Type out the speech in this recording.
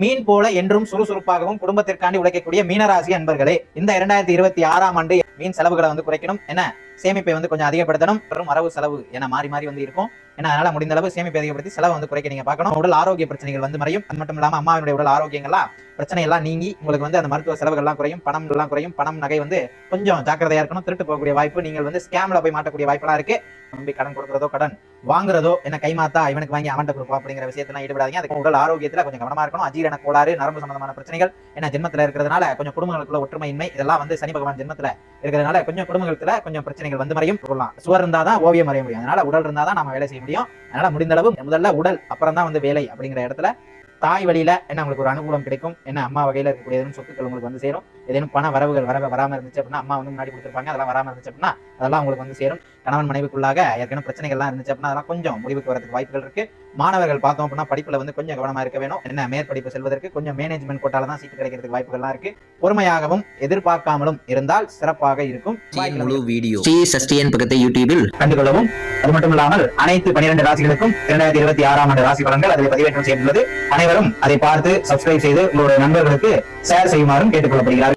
மீன் போல என்றும் சுறுசுறுப்பாகவும் குடும்பத்திற்காண்டி உழைக்கக்கூடிய மீனராசி அன்பர்களே இந்த இரண்டாயிரத்தி இருபத்தி ஆறாம் ஆண்டு மீன் செலவுகளை வந்து குறைக்கணும் என்ன? சேமிப்பை வந்து கொஞ்சம் அதிகப்படுத்தணும் மற்றும் வரவு செலவு என மாறி மாறி வந்து இருக்கும். ஏன்னா அதனால முடிந்த அளவு சேமிப்பு அதிகப்படுத்தி செலவு வந்து குறைக்க நீங்க பார்க்கணும். உடல் ஆரோக்கிய பிரச்சனைகள் வந்து மறையும். அது மட்டும் இல்லாம அம்மாவினுடைய உடல் ஆரோக்கியங்கள்லாம் பிரச்சனை எல்லாம் நீங்கி உங்களுக்கு வந்து அந்த மருத்துவ செலவுகள்லாம் குறையும். பணம் எல்லாம் குறையும். பணம் நகை வந்து கொஞ்சம் ஜாக்கிரதையா இருக்கணும். திருட்டு போகக்கூடிய வாய்ப்பு நீங்கள் வந்து ஸ்கேம்ல போய் மாட்டக்கூடிய வாய்ப்பெல்லாம் இருக்கு. நம்பி கடன் கொடுக்குறதோ கடன் வாங்குறதோ என்ன கைமாத்தா இவனுக்கு வாங்கி அவன்கிட்ட கொடுப்பா அப்படிங்கிற விஷயத்தெல்லாம் ஈடுபடாதீங்க. அதுக்கு உடல் ஆரோக்கியத்துல கொஞ்சம் கவனமா இருக்கணும். அஜீரண கோளாறு நரம்பு சம்பந்தமான பிரச்சனைகள் என்ன ஜென்மத்துல இருக்கிறதுனால கொஞ்சம் குடும்பங்களுக்குள்ள ஒற்றுமையின்மை இதெல்லாம் வந்து சனி பகவான் ஜென்மத்துல இருக்கிறதுனால கொஞ்சம் குடும்பங்களுக்குள்ள கொஞ்சம் பிரச்சனைகள் வந்து மறையும். சொல்லலாம் சுவர் இருந்தாதான் ஓவியம் மறைய முடியும். அதனால உடல் இருந்தாதான் நம்ம வேலை செய்ய முடியும். அதனால முடிந்த அளவு முதல்ல உடல் அப்புறம் தான் வந்து வேலை அப்படிங்கிற இடத்துல தாய் வழியில என்ன உங்களுக்கு ஒரு அனுகூலம் கிடைக்கும்? என்ன அம்மா வகையில இருக்கக்கூடிய ஏதேனும் சொத்துக்கள் உங்களுக்கு வந்து சேரும்? ஏதேனும் பண வரவுகள் வர வராம இருந்துச்சு அப்படின்னா அம்மா வந்து முன்னாடி கொடுத்துருப்பாங்க. அதெல்லாம் வராம இருந்துச்சு அப்படின்னா அதெல்லாம் உங்களுக்கு வந்து சேரும். கணவன் மனைவிக்குள்ளாக ஏற்கனவே பிரச்சனைகள்லாம் இருந்துச்சு அப்படின்னா அதெல்லாம் கொஞ்சம் முடிவுக்கு வரதுக்கு வாய்ப்புகள் இருக்கு. மாணவர்கள் பார்த்தோம் அப்படின்னா படிப்புல வந்து கொஞ்சம் கவனமா இருக்க வேணும். என்ன மேற்படிப்பு செல்வதற்கு கொஞ்சம் மேனேஜ்மெண்ட் கோட்டால தான் சீட்டு கிடைக்கிறதுக்கு வாய்ப்புகள்லாம் இருக்கு. பொறுமையாகவும் எதிர்பார்க்காமலும் இருந்தால் சிறப்பாக இருக்கும். முழு வீடியோ. பக்கத்தை யூடியூபில் கண்டுகொள்ளவும் அது மட்டும் இல்லாமல் அனைத்து பனிரெண்டு ராசிகளுக்கும் இரண்டாயிரத்தி இருபத்தி ஆறாம் ஆண்டு ராசி பலன்கள் அதில் பதிவேற்றம் செய்துள்ளது அனைவரும் அதை பார்த்து சப்ஸ்கிரைப் செய்து உங்களுடைய நண்பர்களுக்கு ஷேர் செய்யுமாறும் கேட்டுக்கொள்ளப்படுகிறார்கள்.